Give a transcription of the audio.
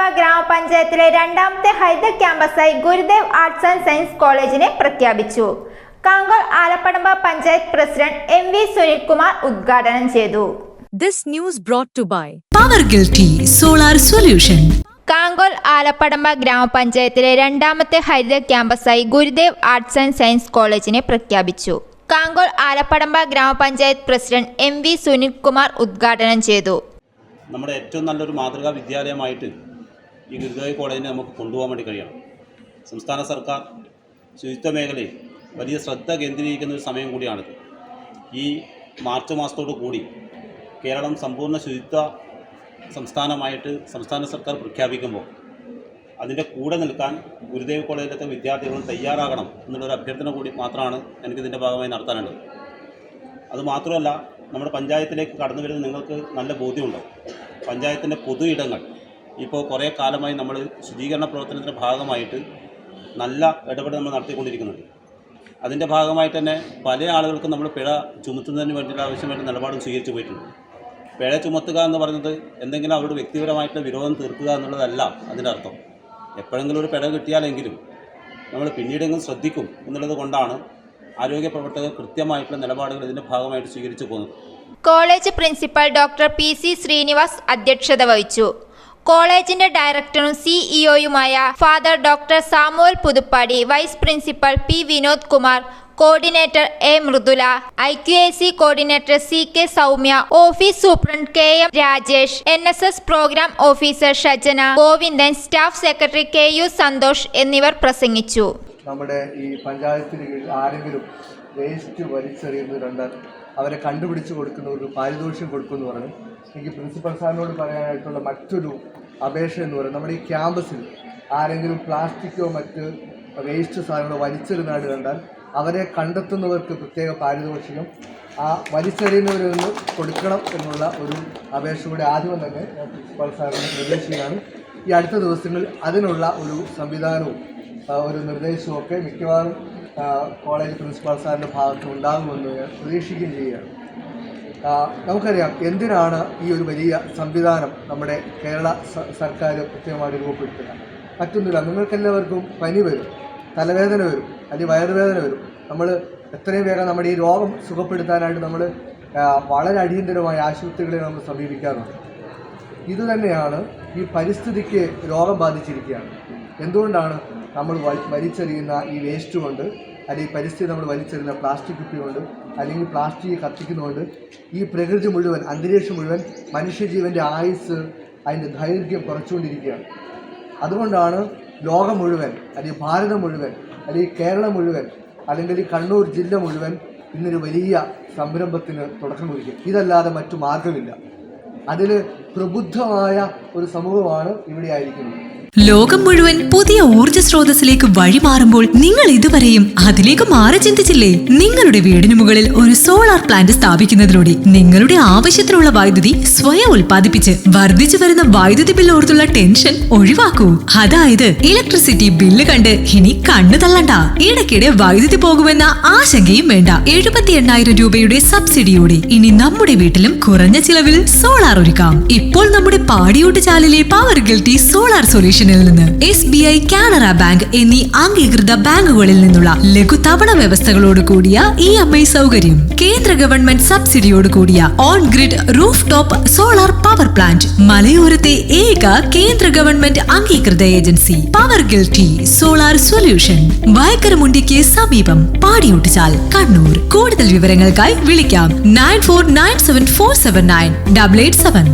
ആലപ്പടമ്പ ഗ്രാമപഞ്ചായത്തിലെ രണ്ടാമത്തെ ഹരിത ക്യാമ്പസായി ഗുരുദേവ് ആർട്സ് ആൻഡ് സയൻസ് കോളേജിനെ പ്രഖ്യാപിച്ചു. Kankol Alappadamba panchayat president M V Sunilkumar ഉദ്ഘാടനം ചെയ്തു. This news brought to by power guilty solar solution Kankol Alappadamba ഗ്രാമപഞ്ചായത്തിലെ രണ്ടാമത്തെ ഹരിത ക്യാമ്പസായി ഗുരുദേവ് ആർട്സ് ആൻഡ് സയൻസ് കോളേജിനെ പ്രഖ്യാപിച്ചു. കാങ്കോൾ ആലപ്പടമ്പ ഗ്രാമപഞ്ചായത്ത് പ്രസിഡന്റ് എം വി സുനിൽകുമാർ ഉദ്ഘാടനം ചെയ്തു. നമ്മുടെ ഏറ്റവും നല്ലൊരു മാതൃകാ വിദ്യാലയമായിട്ട് ഈ ഗുരുദേവ കോളേജിനെ നമുക്ക് കൊണ്ടുപോകാൻ വേണ്ടി കഴിയണം. സംസ്ഥാന സർക്കാർ ശുചിത്വ മേഖലയിൽ വലിയ ശ്രദ്ധ കേന്ദ്രീകരിക്കുന്ന ഒരു സമയം കൂടിയാണിത്. ഈ മാർച്ച് മാസത്തോടു കൂടി കേരളം സമ്പൂർണ ശുചിത്വ സംസ്ഥാനമായിട്ട് സംസ്ഥാന സർക്കാർ പ്രഖ്യാപിക്കുമ്പോൾ അതിന്റെ കൂടെ നിൽക്കാൻ ഗുരുദേവ് കോളേജിലത്തെ വിദ്യാർത്ഥികളും തയ്യാറാകണം എന്നുള്ളൊരു അഭ്യർത്ഥന കൂടി മാത്രമാണ് എനിക്കിതിന്റെ ഭാഗമായി നടത്താനുള്ളത്. അതുമാത്രമല്ല നമ്മുടെ പഞ്ചായത്തിലേക്ക് കടന്നു വരുന്ന നിങ്ങൾക്ക് നല്ല ബോധ്യമുണ്ടോ പഞ്ചായത്തിന്റെ പൊതു ഇടങ്ങൾ ഇപ്പോൾ കുറേ കാലമായി നമ്മൾ ശുചീകരണ പ്രവർത്തനത്തിന്റെ ഭാഗമായിട്ട് നല്ല ഇടപെടൽ നമ്മൾ നടത്തിക്കൊണ്ടിരിക്കുന്നുണ്ട്. അതിന്റെ ഭാഗമായിട്ട് തന്നെ പല ആളുകൾക്കും നമ്മൾ പിഴ ചുമത്തുന്നതിന് വേണ്ടിയിട്ട് ആവശ്യമായിട്ട് നിലപാടും സ്വീകരിച്ചു പോയിട്ടുണ്ട്. പിഴ ചുമത്തുക എന്ന് പറയുന്നത് എന്തെങ്കിലും അവരുടെ വ്യക്തിപരമായിട്ടുള്ള വിരോധം തീർക്കുക എന്നുള്ളതല്ല അതിന്റെ അർത്ഥം. എപ്പോഴെങ്കിലും ഒരു പിഴ കിട്ടിയാലെങ്കിലും നമ്മൾ പിന്നീടെങ്കിലും ശ്രദ്ധിക്കും എന്നുള്ളത് കൊണ്ടാണ് ആരോഗ്യ പ്രവർത്തകർ കൃത്യമായിട്ടുള്ള നിലപാടുകൾ ഇതിന്റെ ഭാഗമായിട്ട് സ്വീകരിച്ചു പോകുന്നത്. College principal doctor P C Srinivas അധ്യക്ഷത വഹിച്ചു. കോളേജിന്റെ ഡയറക്ടറും സിഇഒയുമായ father doctor Samuel Puthuppadi vice principal P Vinod Kumar coordinator A Mridula I Q A C coordinator C K Soumya office superintendent K M Rajesh N S S programme officer Shajana Govindan staff secretary K U Santhosh എന്നിവർ പ്രസംഗിച്ചു. നമ്മുടെ ഈ പഞ്ചായത്തിന് കീഴിൽ ആരെങ്കിലും waste വലിച്ചെറിയുന്നത് കണ്ടാൽ അവരെ കണ്ടുപിടിച്ച് കൊടുക്കുന്ന ഒരു പാരിതോഷ്യം കൊടുക്കുമെന്ന് പറഞ്ഞു. എനിക്ക് പ്രിൻസിപ്പൽ സാറിനോട് പറയാനായിട്ടുള്ള മറ്റൊരു അപേക്ഷ എന്ന് പറയുന്നത് നമ്മുടെ ഈ ക്യാമ്പസിൽ ആരെങ്കിലും പ്ലാസ്റ്റിക്കോ മറ്റ് വേസ്റ്റ് സാധനങ്ങളോ വലിച്ചെറിയുന്നതായിട്ട് കണ്ടാൽ അവരെ കണ്ടെത്തുന്നവർക്ക് പ്രത്യേക പാരിതോഷികം ആ വലിച്ചെറിയുന്നവരിൽ നിന്ന് കൊടുക്കണം എന്നുള്ള ഒരു അപേക്ഷ കൂടി ആദ്യം തന്നെ പ്രിൻസിപ്പൽ സാറിന് നിർദ്ദേശിക്കുകയാണ്. ഈ അടുത്ത ദിവസങ്ങളിൽ അതിനുള്ള ഒരു സംവിധാനവും ഒരു നിർദ്ദേശവും ഒക്കെ മിക്കവാറും കോളേജ് പ്രിൻസിപ്പാൾ സാറിന്റെ ഭാഗത്ത് ഉണ്ടാകുമെന്ന് ഞാൻ പ്രതീക്ഷിക്കുകയും ചെയ്യുകയാണ്. നമുക്കറിയാം എന്തിനാണ് ഈ ഒരു വലിയ സംവിധാനം നമ്മുടെ കേരള സർക്കാർ കൃത്യമായിട്ട് രൂപപ്പെടുത്തുക മറ്റൊന്നുമില്ല നിങ്ങൾക്കെല്ലാവർക്കും പനി വരും തലവേദന വരും അല്ലെങ്കിൽ വയറുവേദന വരും. നമ്മൾ എത്രയും വേഗം നമ്മുടെ ഈ രോഗം സുഖപ്പെടുത്താനായിട്ട് നമ്മൾ വളരെ അടിയന്തരമായ ആശുപത്രികളെ നമ്മൾ സമീപിക്കാറുണ്ട്. ഇത് തന്നെയാണ് ഈ പരിസ്ഥിതിക്ക് രോഗം ബാധിച്ചിരിക്കുകയാണ്. എന്തുകൊണ്ടാണ് നമ്മൾ വലിച്ചെറിയുന്ന ഈ വേസ്റ്റ് കൊണ്ട് അല്ലെങ്കിൽ പരിസ്ഥിതി നമ്മൾ വലിച്ചെറിയുന്ന പ്ലാസ്റ്റിക് കുപ്പി കൊണ്ട് അല്ലെങ്കിൽ പ്ലാസ്റ്റിക് കത്തിക്കുന്നതുകൊണ്ട് ഈ പ്രകൃതി മുഴുവൻ അന്തരീക്ഷം മുഴുവൻ മനുഷ്യജീവന്റെ ആയുസ് അതിന്റെ ദൈർഘ്യം കുറച്ചുകൊണ്ടിരിക്കുകയാണ്. അതുകൊണ്ടാണ് ലോകം മുഴുവൻ അല്ലെങ്കിൽ ഭാരതം മുഴുവൻ അല്ലെങ്കിൽ കേരളം മുഴുവൻ അല്ലെങ്കിൽ കണ്ണൂർ ജില്ല മുഴുവൻ ഇന്നൊരു വലിയ സംരംഭത്തിന് തുടക്കം കുറിക്കും ഇതല്ലാതെ മറ്റു മാർഗമില്ല അതിൽ പ്രബുദ്ധമായ ഒരു സമൂഹമാണ് ഇവിടെ ആയിരിക്കുന്നത്. ലോകം മുഴുവൻ പുതിയ ഊർജ സ്രോതസ്സിലേക്ക് വഴിമാറുമ്പോൾ നിങ്ങൾ ഇതുവരെയും അതിലേക്ക് മാറി ചിന്തിച്ചില്ലേ? നിങ്ങളുടെ വീടിന് മുകളിൽ ഒരു സോളാർ പ്ലാന്റ് സ്ഥാപിക്കുന്നതിലൂടെ നിങ്ങളുടെ ആവശ്യത്തിനുള്ള വൈദ്യുതി സ്വയം ഉൽപ്പാദിപ്പിച്ച് വർദ്ധിച്ചു വരുന്ന വൈദ്യുതി ബില്ല് ഓർത്തുള്ള ടെൻഷൻ ഒഴിവാക്കൂ. അതായത് ഇലക്ട്രിസിറ്റി ബില്ല് കണ്ട് ഇനി കണ്ണു തള്ളണ്ട. ഇടയ്ക്കിടെ വൈദ്യുതി പോകുമെന്ന ആശങ്കയും വേണ്ട. എഴുപത്തി എണ്ണായിരം രൂപയുടെ സബ്സിഡിയോടെ ഇനി നമ്മുടെ വീട്ടിലും കുറഞ്ഞ ചിലവിൽ സോളാർ ഒരുക്കാം. ഇപ്പോൾ നമ്മുടെ പാടിയോട്ട് ചാലിലെ പവർ ഗിൽറ്റി സോളാർ സൊല്യൂഷനിൽ നിന്ന് S B I Canara bank എന്നീ അംഗീകൃത ബാങ്കുകളിൽ നിന്നുള്ള ലഘു തവണ വ്യവസ്ഥകളോട് കൂടിയ ഇ എം ഐ സൗകര്യം കേന്ദ്ര ഗവൺമെന്റ് സബ്സിഡിയോട് കൂടിയ on grid rooftop solar power plant മലയോരത്തെ ഏക കേന്ദ്ര ഗവൺമെന്റ് അംഗീകൃത agency power guilty solar solution. വയക്കരമുണ്ടിക്ക് സമീപം പാടിയൂട്ടിച്ചാൽ കണ്ണൂർ. കൂടുതൽ വിവരങ്ങൾക്കായി വിളിക്കാം nine four nine seven four seven nine double eight seven.